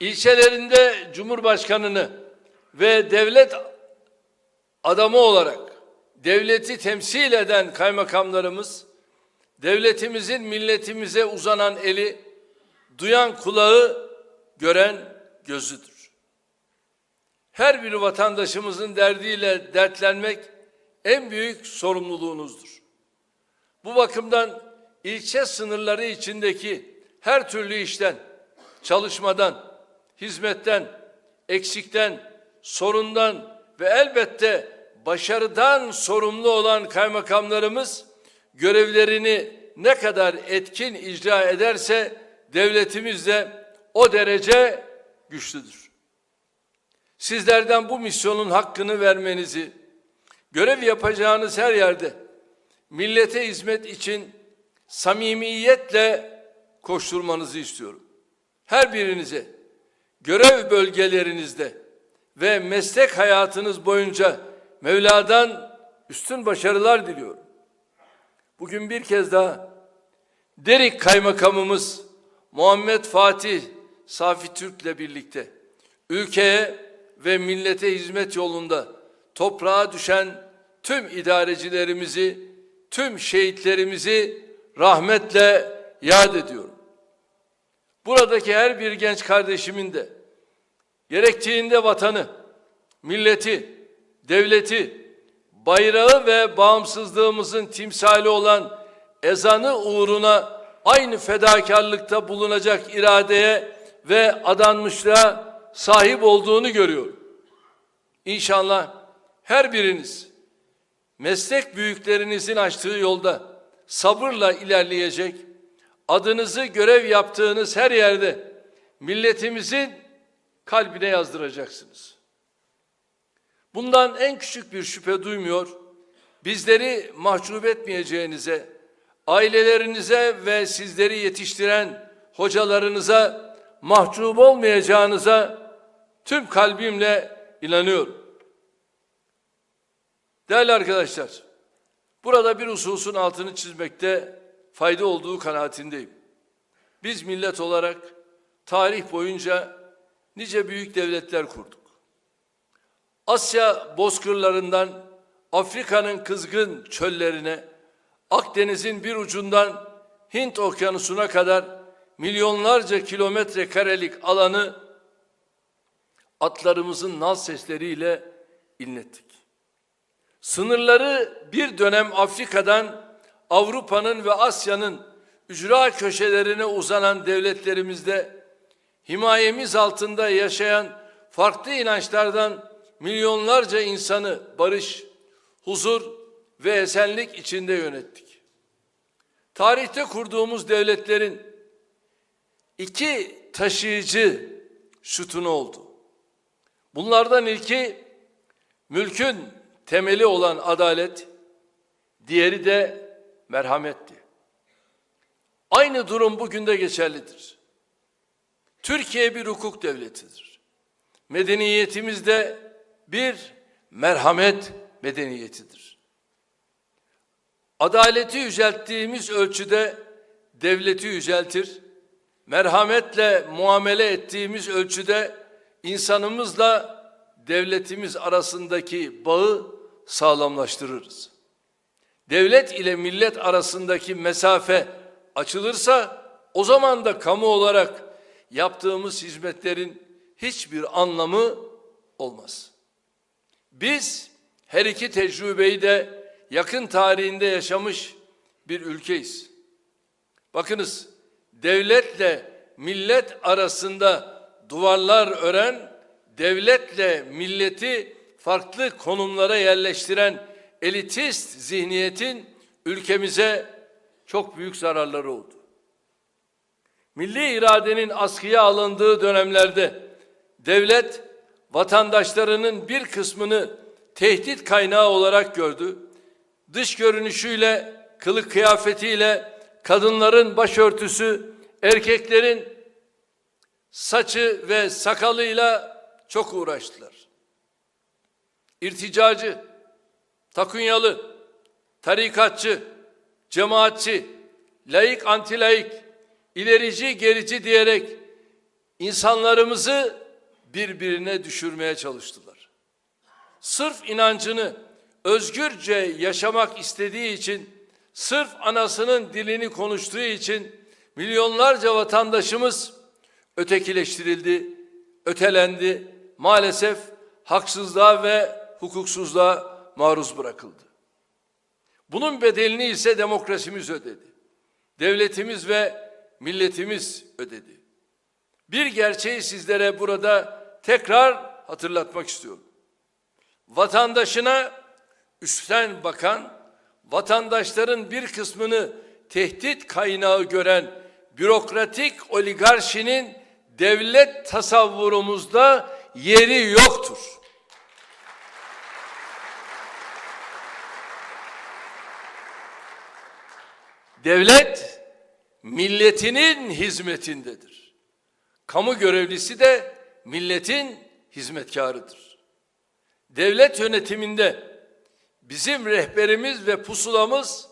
ilçelerinde Cumhurbaşkanını ve devlet adamı olarak devleti temsil eden kaymakamlarımız devletimizin milletimize uzanan eli duyan kulağı gören gözüdür. Her bir vatandaşımızın derdiyle dertlenmek en büyük sorumluluğunuzdur. Bu bakımdan ilçe sınırları içindeki her türlü işten, çalışmadan, hizmetten, eksikten, sorundan ve elbette başarıdan sorumlu olan kaymakamlarımız görevlerini ne kadar etkin icra ederse devletimiz de o derece güçlüdür. Sizlerden bu misyonun hakkını vermenizi, görev yapacağınız her yerde millete hizmet için samimiyetle koşturmanızı istiyorum. Her birinize görev bölgelerinizde ve meslek hayatınız boyunca Mevla'dan üstün başarılar diliyorum. Bugün bir kez daha Derik Kaymakamımız Muhammed Fatih Safi Türk'le birlikte ülkeye ve millete hizmet yolunda toprağa düşen tüm idarecilerimizi, tüm şehitlerimizi rahmetle yad ediyorum. Buradaki her bir genç kardeşimin de gerektiğinde vatanı, milleti, devleti, bayrağı ve bağımsızlığımızın timsali olan ezanı uğruna aynı fedakarlıkta bulunacak iradeye ve adanmışlığa sahip olduğunu görüyorum. İnşallah her biriniz meslek büyüklerinizin açtığı yolda sabırla ilerleyecek, adınızı görev yaptığınız her yerde milletimizin kalbine yazdıracaksınız. Bundan en küçük bir şüphe duymuyor, bizleri mahcup etmeyeceğinize, ailelerinize ve sizleri yetiştiren hocalarınıza mahcup olmayacağınıza tüm kalbimle inanıyorum. Değerli arkadaşlar, burada bir hususun altını çizmekte fayda olduğu kanaatindeyim. Biz millet olarak tarih boyunca nice büyük devletler kurduk. Asya bozkırlarından Afrika'nın kızgın çöllerine, Akdeniz'in bir ucundan Hint okyanusuna kadar milyonlarca kilometre karelik alanı atlarımızın nal sesleriyle inlettik. Sınırları bir dönem Afrika'dan Avrupa'nın ve Asya'nın ücra köşelerine uzanan devletlerimizde himayemiz altında yaşayan farklı inançlardan milyonlarca insanı barış, huzur ve esenlik içinde yönettik. Tarihte kurduğumuz devletlerin iki taşıyıcı sütunu oldu. Bunlardan ilki mülkün temeli olan adalet, diğeri de merhametti. Aynı durum bugün de geçerlidir. Türkiye bir hukuk devletidir. Medeniyetimiz de bir merhamet medeniyetidir. Adaleti yücelttiğimiz ölçüde devleti yüceltir, merhametle muamele ettiğimiz ölçüde insanımızla devletimiz arasındaki bağı sağlamlaştırırız. Devlet ile millet arasındaki mesafe açılırsa o zaman da kamu olarak yaptığımız hizmetlerin hiçbir anlamı olmaz. Biz her iki tecrübeyi de yakın tarihinde yaşamış bir ülkeyiz. Bakınız devletle millet arasında duvarlar ören, devletle milleti farklı konumlara yerleştiren elitist zihniyetin ülkemize çok büyük zararları oldu. Milli iradenin askıya alındığı dönemlerde devlet vatandaşlarının bir kısmını tehdit kaynağı olarak gördü. Dış görünüşüyle, kılık kıyafetiyle, kadınların başörtüsü, erkeklerin saçı ve sakalıyla çok uğraştılar. İrticacı, takunyalı, tarikatçı, cemaatçi, laik antilaik, ilerici gerici diyerek insanlarımızı birbirine düşürmeye çalıştılar. Sırf inancını özgürce yaşamak istediği için, sırf anasının dilini konuştuğu için milyonlarca vatandaşımız ötekileştirildi, ötelendi, maalesef haksızlığa ve hukuksuzluğa maruz bırakıldı. Bunun bedelini ise demokrasimiz ödedi. Devletimiz ve milletimiz ödedi. Bir gerçeği sizlere burada tekrar hatırlatmak istiyorum. Vatandaşına üstten bakan, vatandaşların bir kısmını tehdit kaynağı gören bürokratik oligarşinin devlet tasavvurumuzda yeri yoktur. Devlet milletinin hizmetindedir. Kamu görevlisi de milletin hizmetkarıdır. Devlet yönetiminde bizim rehberimiz ve pusulamız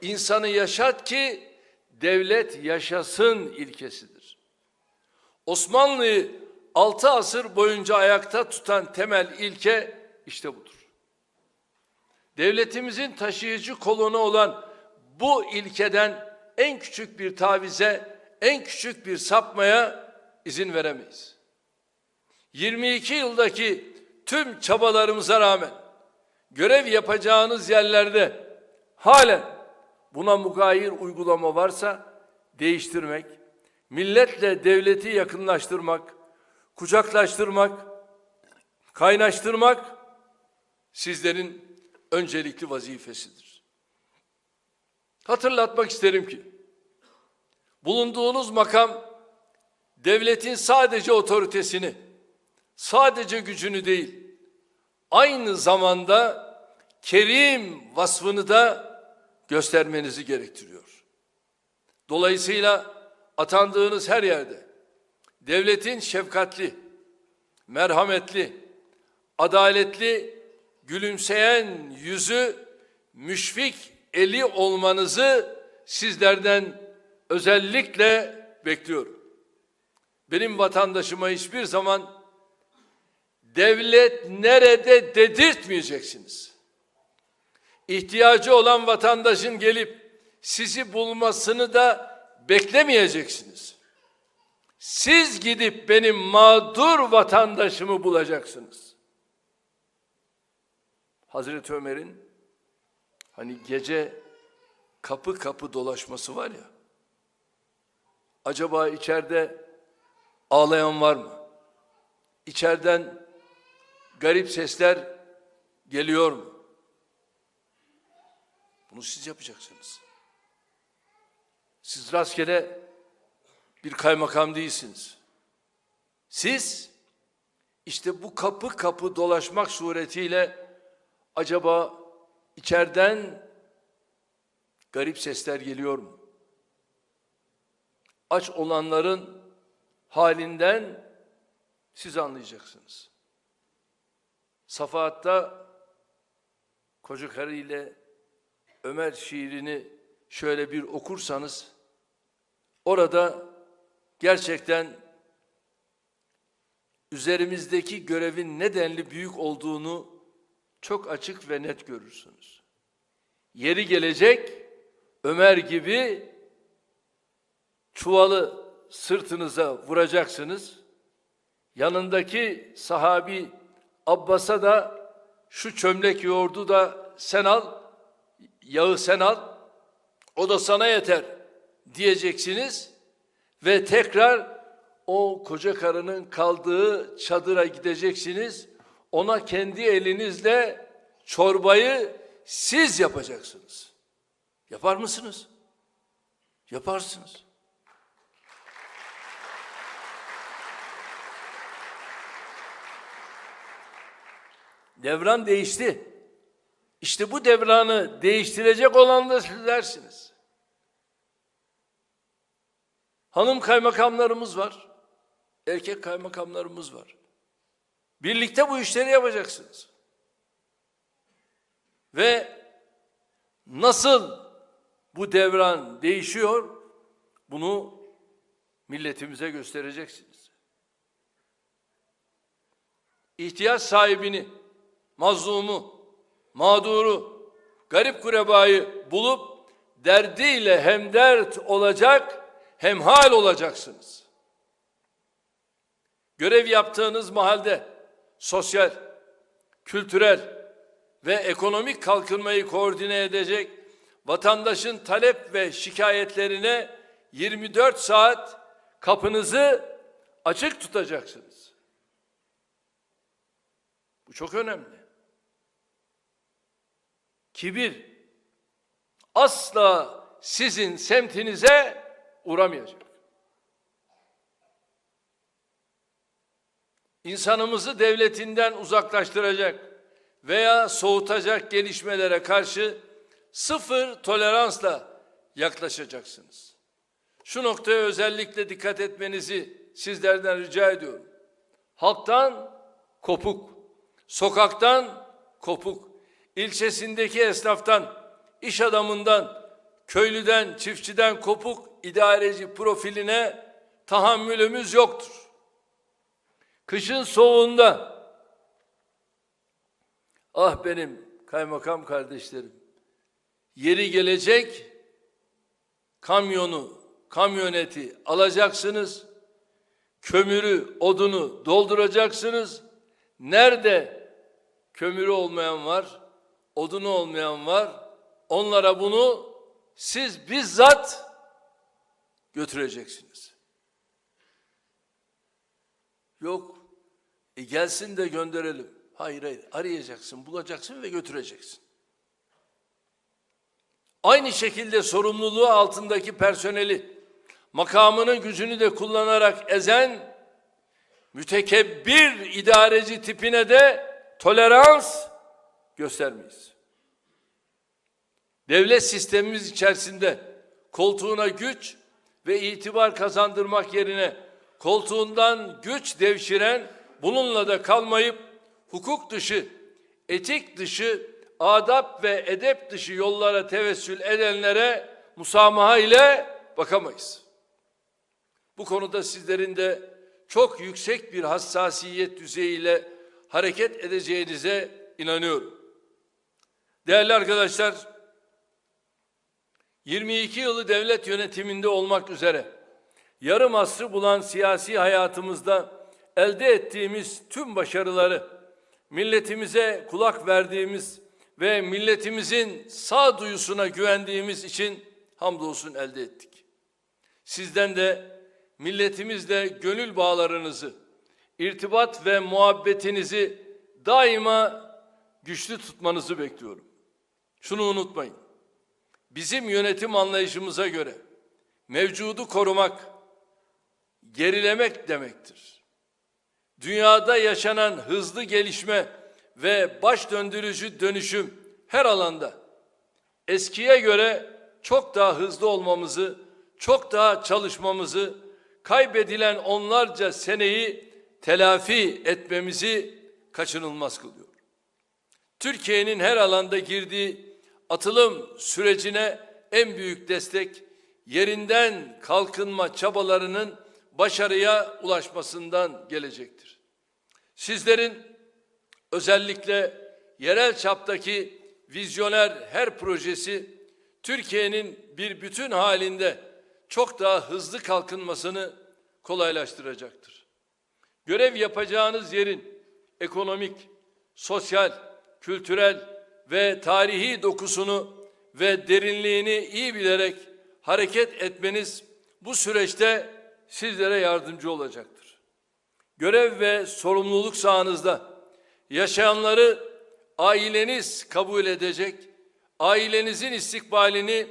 insanı yaşat ki devlet yaşasın ilkesidir. Osmanlı'yı altı asır boyunca ayakta tutan temel ilke işte budur. Devletimizin taşıyıcı kolonu olan bu ilkeden en küçük bir tavize, en küçük bir sapmaya izin veremeyiz. 22 yıldaki tüm çabalarımıza rağmen görev yapacağınız yerlerde halen buna mugayir uygulama varsa değiştirmek, milletle devleti yakınlaştırmak, kucaklaştırmak, kaynaştırmak sizlerin öncelikli vazifesidir. Hatırlatmak isterim ki bulunduğunuz makam devletin sadece otoritesini, sadece gücünü değil, aynı zamanda kerim vasfını da göstermenizi gerektiriyor. Dolayısıyla atandığınız her yerde devletin şefkatli, merhametli, adaletli, gülümseyen yüzü, müşfik eli olmanızı sizlerden özellikle bekliyorum. Benim vatandaşıma hiçbir zaman devlet nerede dedirtmeyeceksiniz. İhtiyacı olan vatandaşın gelip sizi bulmasını da beklemeyeceksiniz. Siz gidip benim mağdur vatandaşımı bulacaksınız. Hazreti Ömer'in hani gece kapı kapı dolaşması var ya. Acaba içeride ağlayan var mı? İçeriden garip sesler geliyor mu? Bunu siz yapacaksınız. Siz rastgele bir kaymakam değilsiniz. Siz işte bu kapı kapı dolaşmak suretiyle acaba içeriden garip sesler geliyor mu? Aç olanların halinden siz anlayacaksınız. Safahat'ta koca karı ile Ömer şiirini şöyle bir okursanız orada gerçekten üzerimizdeki görevin nedenli büyük olduğunu çok açık ve net görürsünüz. Yeri gelecek Ömer gibi çuvalı sırtınıza vuracaksınız. Yanındaki sahabi Abbas'a da şu çömlek yoğurdu da sen al, yağı sen al, o da sana yeter diyeceksiniz ve tekrar o koca karının kaldığı çadıra gideceksiniz. Ona kendi elinizle çorbayı siz yapacaksınız. Yapar mısınız? Yaparsınız. Devran değişti. İşte bu devranı değiştirecek olan da sizlersiniz. Hanım kaymakamlarımız var. Erkek kaymakamlarımız var. Birlikte bu işleri yapacaksınız. Ve nasıl bu devran değişiyor bunu milletimize göstereceksiniz. ihtiyaç sahibini, mazlumu, mağduru, garip kurebayı bulup derdiyle hemdert olacak, hemhal olacaksınız. Görev yaptığınız mahalde sosyal, kültürel ve ekonomik kalkınmayı koordine edecek vatandaşın talep ve şikayetlerine 24 saat kapınızı açık tutacaksınız. Bu çok önemli. Kibir asla sizin semtinize uğramayacak. İnsanımızı devletinden uzaklaştıracak veya soğutacak gelişmelere karşı sıfır toleransla yaklaşacaksınız. Şu noktaya özellikle dikkat etmenizi sizlerden rica ediyorum. Halktan kopuk, sokaktan kopuk, ilçesindeki esnaftan, iş adamından, köylüden, çiftçiden kopuk idareci profiline tahammülümüz yoktur. Kışın soğuğunda ah benim kaymakam kardeşlerim yeri gelecek kamyonu, kamyoneti alacaksınız. Kömürü, odunu dolduracaksınız. Nerede kömürü olmayan var, odunu olmayan var. Onlara bunu siz bizzat götüreceksiniz. Yok. E gelsin de gönderelim. Hayır hayır. Arayacaksın, bulacaksın ve götüreceksin. Aynı şekilde sorumluluğu altındaki personeli makamının gücünü de kullanarak ezen mütekebbir idareci tipine de tolerans göstermeyiz. Devlet sistemimiz içerisinde koltuğuna güç ve itibar kazandırmak yerine koltuğundan güç devşiren bununla da kalmayıp hukuk dışı, etik dışı, adap ve edep dışı yollara tevessül edenlere musamaha ile bakamayız. Bu konuda sizlerin de çok yüksek bir hassasiyet düzeyiyle hareket edeceğinize inanıyorum. Değerli arkadaşlar, 22 yılı devlet yönetiminde olmak üzere yarım asrı bulan siyasi hayatımızda elde ettiğimiz tüm başarıları milletimize kulak verdiğimiz ve milletimizin sağduyusuna güvendiğimiz için hamdolsun elde ettik. Sizden de milletimizle gönül bağlarınızı, irtibat ve muhabbetinizi daima güçlü tutmanızı bekliyorum. Şunu unutmayın. Bizim yönetim anlayışımıza göre mevcudu korumak, gerilemek demektir. Dünyada yaşanan hızlı gelişme ve baş döndürücü dönüşüm her alanda eskiye göre çok daha hızlı olmamızı, çok daha çalışmamızı, kaybedilen onlarca seneyi telafi etmemizi kaçınılmaz kılıyor. Türkiye'nin her alanda girdiği atılım sürecine en büyük destek yerinden kalkınma çabalarının başarıya ulaşmasından gelecektir. Sizlerin özellikle yerel çaptaki vizyoner her projesi Türkiye'nin bir bütün halinde çok daha hızlı kalkınmasını kolaylaştıracaktır. Görev yapacağınız yerin ekonomik, sosyal, kültürel ve tarihi dokusunu ve derinliğini iyi bilerek hareket etmeniz bu süreçte sizlere yardımcı olacaktır. Görev ve sorumluluk sahanızda yaşayanları aileniz kabul edecek, ailenizin istikbalini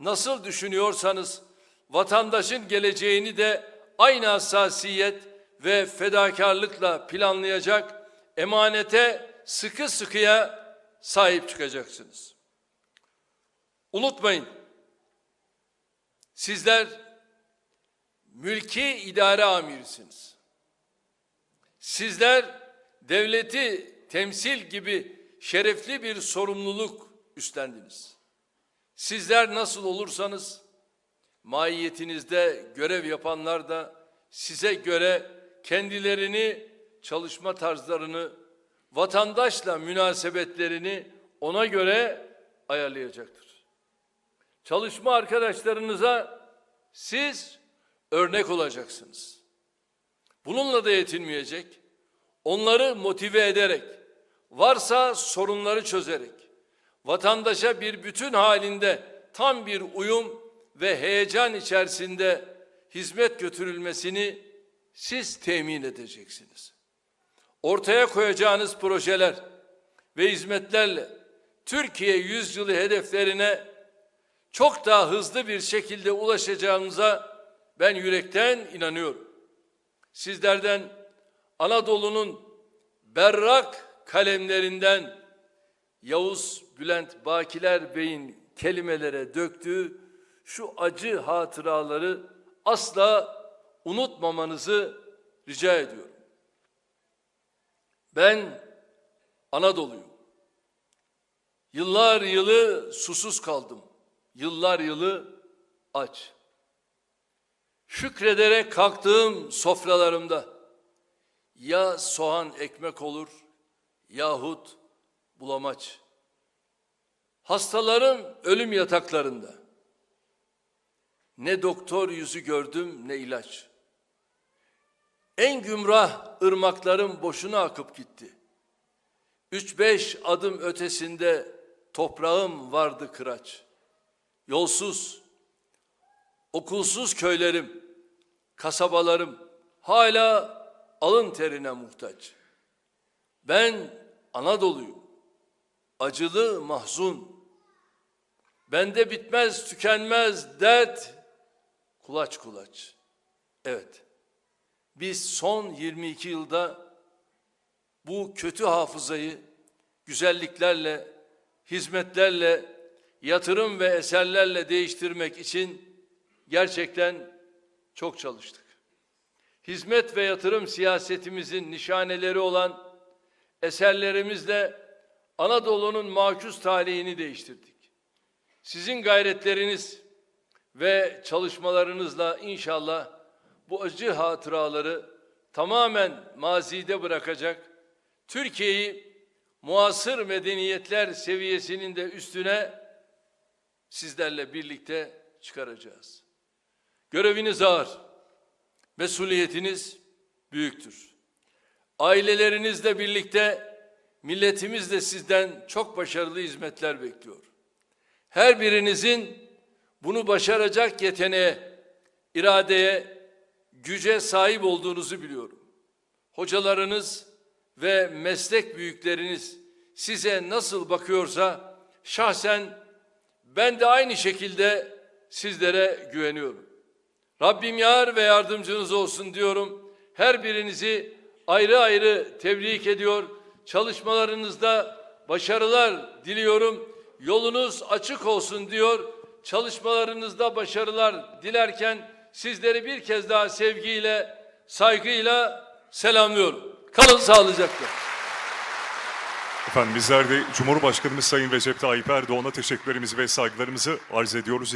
nasıl düşünüyorsanız vatandaşın geleceğini de aynı hassasiyet ve fedakarlıkla planlayacak, emanete sıkı sıkıya sahip çıkacaksınız. Unutmayın, sizler mülki idare amirisiniz. Sizler devleti temsil gibi şerefli bir sorumluluk üstlendiniz. Sizler nasıl olursanız mahiyetinizde görev yapanlar da size göre kendilerini çalışma tarzlarını, vatandaşla münasebetlerini ona göre ayarlayacaktır. Çalışma arkadaşlarınıza siz örnek olacaksınız. Bununla da yetinmeyecek. Onları motive ederek, varsa sorunları çözerek, vatandaşa bir bütün halinde tam bir uyum ve heyecan içerisinde hizmet götürülmesini siz temin edeceksiniz. Ortaya koyacağınız projeler ve hizmetlerle Türkiye yüzyılı hedeflerine çok daha hızlı bir şekilde ulaşacağımıza ben yürekten inanıyorum. Sizlerden Anadolu'nun berrak kalemlerinden Yavuz Bülent Bakiler Bey'in kelimelere döktüğü şu acı hatıraları asla unutmamanızı rica ediyorum. Ben Anadolu'yum. Yıllar yılı susuz kaldım. Yıllar yılı aç. Şükrederek kalktığım sofralarımda ya soğan ekmek olur yahut bulamaç. Hastaların ölüm yataklarında ne doktor yüzü gördüm ne ilaç. En gümrah ırmaklarım boşuna akıp gitti. Üç beş adım ötesinde toprağım vardı kıraç. Yolsuz, okulsuz köylerim, kasabalarım hala alın terine muhtaç. Ben Anadolu'yum. Acılı, mahzun. Bende bitmez, tükenmez dert kulaç kulaç. Evet. Biz son 22 yılda bu kötü hafızayı güzelliklerle, hizmetlerle, yatırım ve eserlerle değiştirmek için gerçekten çok çalıştık. Hizmet ve yatırım siyasetimizin nişaneleri olan eserlerimizle Anadolu'nun makus talihini değiştirdik. Sizin gayretleriniz ve çalışmalarınızla inşallah bu acı hatıraları tamamen mazide bırakacak, Türkiye'yi muasır medeniyetler seviyesinin de üstüne sizlerle birlikte çıkaracağız. Göreviniz ağır, mesuliyetiniz büyüktür. Ailelerinizle birlikte milletimiz de sizden çok başarılı hizmetler bekliyor. Her birinizin bunu başaracak yeteneğe, iradeye, güce sahip olduğunuzu biliyorum. Hocalarınız ve meslek büyükleriniz size nasıl bakıyorsa şahsen ben de aynı şekilde sizlere güveniyorum. Rabbim yar ve yardımcınız olsun diyorum. Her birinizi ayrı ayrı tebrik ediyor. Çalışmalarınızda başarılar diliyorum. Yolunuz açık olsun diyor. Çalışmalarınızda başarılar dilerken sizleri bir kez daha sevgiyle, saygıyla selamlıyorum. Kalın sağlıcakla. Efendim bizler de Cumhurbaşkanımız Sayın Recep Tayyip Erdoğan'a teşekkürlerimizi ve saygılarımızı arz ediyoruz.